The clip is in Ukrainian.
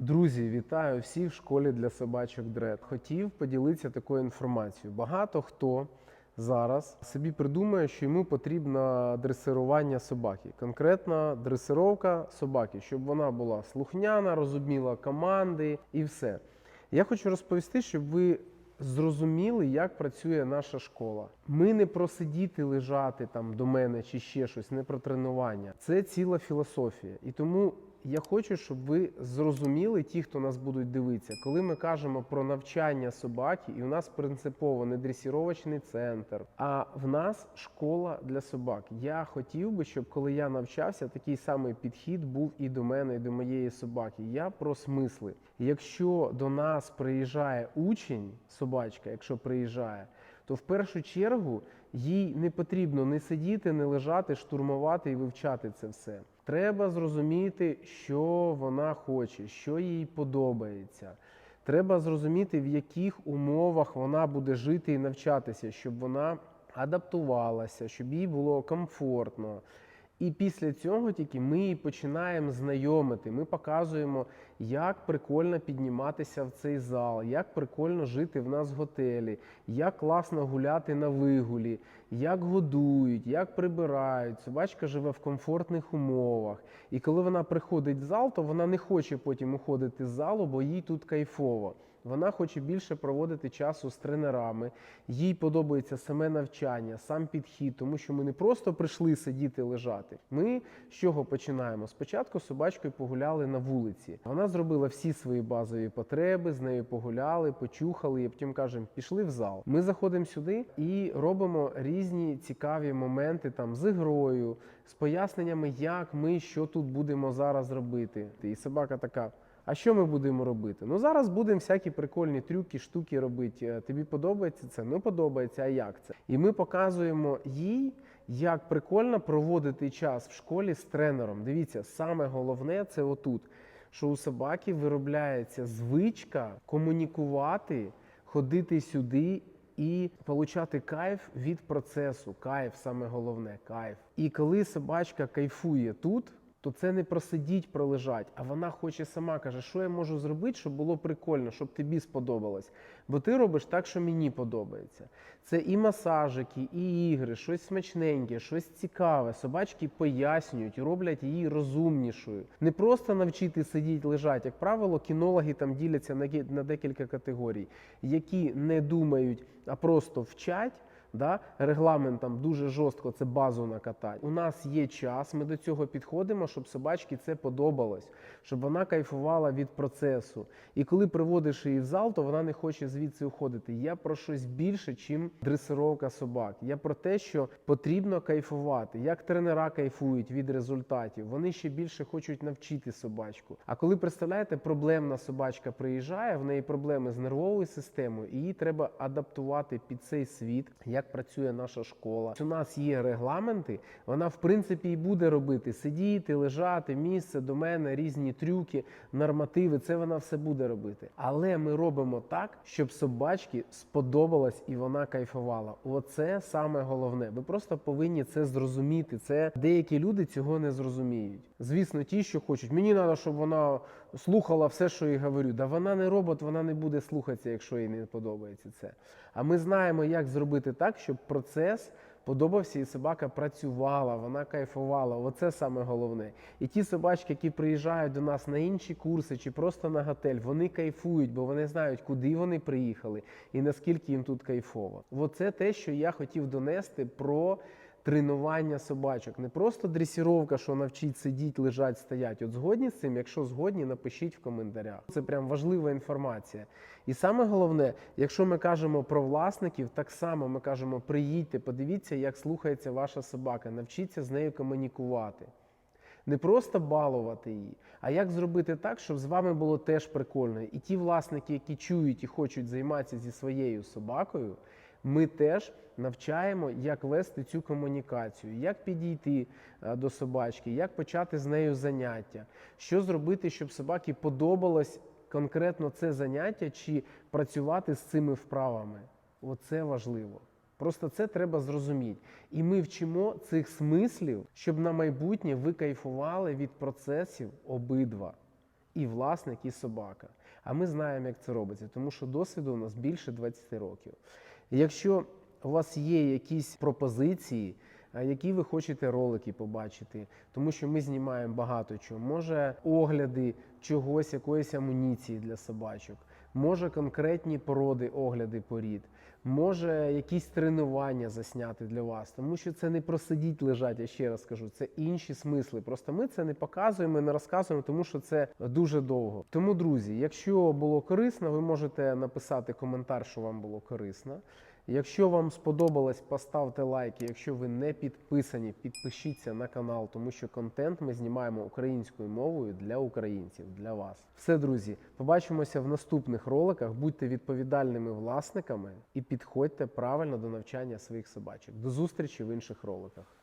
Друзі, вітаю всіх в школі для собачок Дред. Хотів поділитися такою інформацією. Багато хто зараз собі придумає, що йому потрібно дресирування собаки. Конкретно дресировка собаки, щоб вона була слухняна, розуміла команди і все. Я хочу розповісти, щоб ви зрозуміли, як працює наша школа. Ми не про сидіти, лежати там до мене чи ще щось, не про тренування. Це ціла філософія. І тому я хочу, щоб ви зрозуміли, ті, хто нас будуть дивитися, коли ми кажемо про навчання собаки, і у нас принципово не дресіровочний центр, а в нас школа для собак. Я хотів би, щоб коли я навчався, такий самий підхід був і до мене, і до моєї собаки. Я про смисли. Якщо до нас приїжджає учень, собачка, якщо приїжджає, то в першу чергу їй не потрібно не сидіти, не лежати, штурмувати і вивчати це все. Треба зрозуміти, що вона хоче, що їй подобається. Треба зрозуміти, в яких умовах вона буде жити і навчатися, щоб вона адаптувалася, щоб їй було комфортно. І після цього тільки ми її починаємо знайомити. Ми показуємо, як прикольно підніматися в цей зал, як прикольно жити в нас в готелі, як класно гуляти на вигулі, як годують, як прибирають. Собачка живе в комфортних умовах. І коли вона приходить в зал, то вона не хоче потім уходити з залу, бо їй тут кайфово. Вона хоче більше проводити часу з тренерами. Їй подобається саме навчання, сам підхід, тому що ми не просто прийшли сидіти лежати. Ми з чого починаємо? Спочатку з собачкою погуляли на вулиці. Вона зробила всі свої базові потреби, з нею погуляли, почухали, і потім кажемо, пішли в зал. Ми заходимо сюди і робимо різні цікаві моменти там з ігрою, з поясненнями, як ми що тут будемо зараз робити. І собака така. А що ми будемо робити? Ну зараз будемо всякі прикольні трюки, штуки робити. Е, Тобі подобається це? Ну подобається. А як це? І ми показуємо їй, як прикольно проводити час в школі з тренером. Дивіться, саме головне це отут, що у собаки виробляється звичка комунікувати, ходити сюди. І получати кайф від процесу. Кайф саме головне, кайф. І коли собачка кайфує тут, то це не просидіть, пролежать, а вона хоче сама каже, що я можу зробити, щоб було прикольно, щоб тобі сподобалось. Бо ти робиш так, що мені подобається. Це і масажики, і ігри, щось смачненьке, щось цікаве. Собачки пояснюють, роблять її розумнішою. Не просто навчити сидіти, лежати. Як правило, кінологи там діляться на декілька категорій, які не думають, а просто вчать. Да? Регламентом дуже жорстко це базу накатати. У нас є час, ми до цього підходимо, щоб собачці це подобалось, щоб вона кайфувала від процесу. І коли приводиш її в зал, то вона не хоче звідси уходити. Я про щось більше, чим дресировка собак. Я про те, що потрібно кайфувати. Як тренера кайфують від результатів, вони ще більше хочуть навчити собачку. А коли представляєте, проблемна собачка приїжджає, в неї проблеми з нервовою системою, і її треба адаптувати під цей світ, як працює наша школа. У нас є регламенти, вона в принципі і буде робити сидіти, лежати, місце до мене, різні трюки, нормативи. Це вона все буде робити. Але ми робимо так, щоб собачці сподобалось і вона кайфувала. Оце саме головне. Ви просто повинні це зрозуміти. Це деякі люди цього не зрозуміють. Звісно, ті, що хочуть. Мені треба, щоб вона слухала все, що я говорю. Да вона не робот, вона не буде слухатися, якщо їй не подобається це. А ми знаємо, як зробити так, щоб процес подобався і собака працювала, вона кайфувала. Оце саме головне. І ті собачки, які приїжджають до нас на інші курси чи просто на готель, вони кайфують, бо вони знають, куди вони приїхали і наскільки їм тут кайфово. Оце те, що я хотів донести про. Тренування собачок, не просто дресіровка, що навчить сидіти, лежать, стоять. От згодні з цим, якщо згодні, напишіть в коментарях. Це прям важлива інформація. І саме головне, якщо ми кажемо про власників, так само ми кажемо: приїдьте, подивіться, як слухається ваша собака, навчіться з нею комунікувати. Не просто балувати її, а як зробити так, щоб з вами було теж прикольно. І ті власники, які чують і хочуть займатися зі своєю собакою, ми теж навчаємо, як вести цю комунікацію, як підійти е, до собачки, як почати з нею заняття, що зробити, щоб собаці подобалось конкретно це заняття, чи працювати з цими вправами. Оце важливо. Просто це треба зрозуміти. І ми вчимо цих смислів, щоб на майбутнє ви кайфували від процесів обидва. і власник, і собака. А ми знаємо, як це робиться, тому що досвіду у нас більше 20 років. Якщо у вас є якісь пропозиції, які ви хочете ролики побачити, тому що ми знімаємо багато чого. Може огляди чогось, якоїсь амуніції для собачок, може конкретні породи, огляди порід, може якісь тренування засняти для вас, тому що це не про сидіть лежать, я ще раз кажу, це інші смисли. Просто ми це не показуємо, не розказуємо, тому що це дуже довго. Тому, друзі, якщо було корисно, ви можете написати коментар, що вам було корисно. Якщо вам сподобалось, поставте лайки. Якщо ви не підписані, підпишіться на канал, тому що контент ми знімаємо українською мовою для українців, для вас. Все, друзі, побачимося в наступних роликах. Будьте відповідальними власниками і підходьте правильно до навчання своїх собачок. До зустрічі в інших роликах.